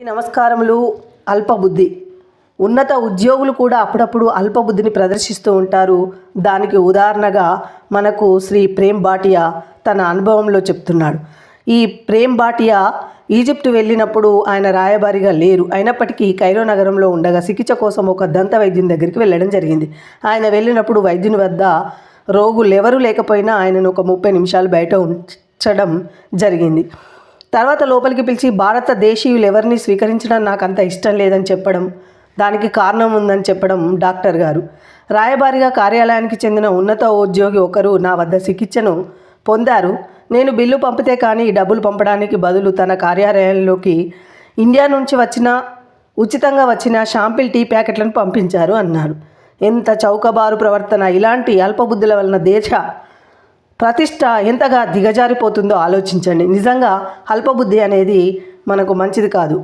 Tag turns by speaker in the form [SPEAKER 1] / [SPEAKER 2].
[SPEAKER 1] నమస్కారములు అల్పబుద్ధి. ఉన్నత ఉద్యోగులు కూడా అప్పుడప్పుడు అల్పబుద్ధిని ప్రదర్శిస్తూ ఉంటారు. దానికి ఉదాహరణగా మనకు శ్రీ ప్రేమ్ భాటియా తన అనుభవంలో చెప్తున్నాడు. ఈ ప్రేమ్ భాటియా ఈజిప్ట్ వెళ్ళినప్పుడు ఆయన రాయబారిగా లేరు. అయినప్పటికీ కైరో నగరంలో ఉండగా చికిత్స కోసం ఒక దంత వైద్యుని దగ్గరికి వెళ్ళడం జరిగింది. ఆయన వెళ్ళినప్పుడు వైద్యుని వద్ద రోగులు ఎవరూ లేకపోయినా ఆయనను ఒక ముప్పై నిమిషాలు బయట ఉంచడం జరిగింది. తర్వాత లోపలికి పిలిచి భారతదేశీయులు ఎవరిని స్వీకరించడం నాకు అంత ఇష్టం లేదని చెప్పడం దానికి కారణం ఉందని చెప్పడం డాక్టర్ గారు. రాయబారిగా కార్యాలయానికి చెందిన ఉన్నత ఉద్యోగి ఒకరు నా వద్ద చికిత్సను పొందారు. నేను బిల్లు పంపితే కానీ డబ్బులు పంపడానికి బదులు తన కార్యాలయంలోకి ఇండియా నుంచి వచ్చిన ఉచితంగా వచ్చిన షాంపిల్ టీ ప్యాకెట్లను పంపించారు అన్నారు. ఎంత చౌకబారు ప్రవర్తన! ఇలాంటి అల్పబుద్ధుల వలన దేశ ప్రతిష్ట ఎంతగా దిగజారిపోతుందో ఆలోచించండి. నిజంగా అల్పబుద్ధి అనేది మనకు మంచిది కాదు.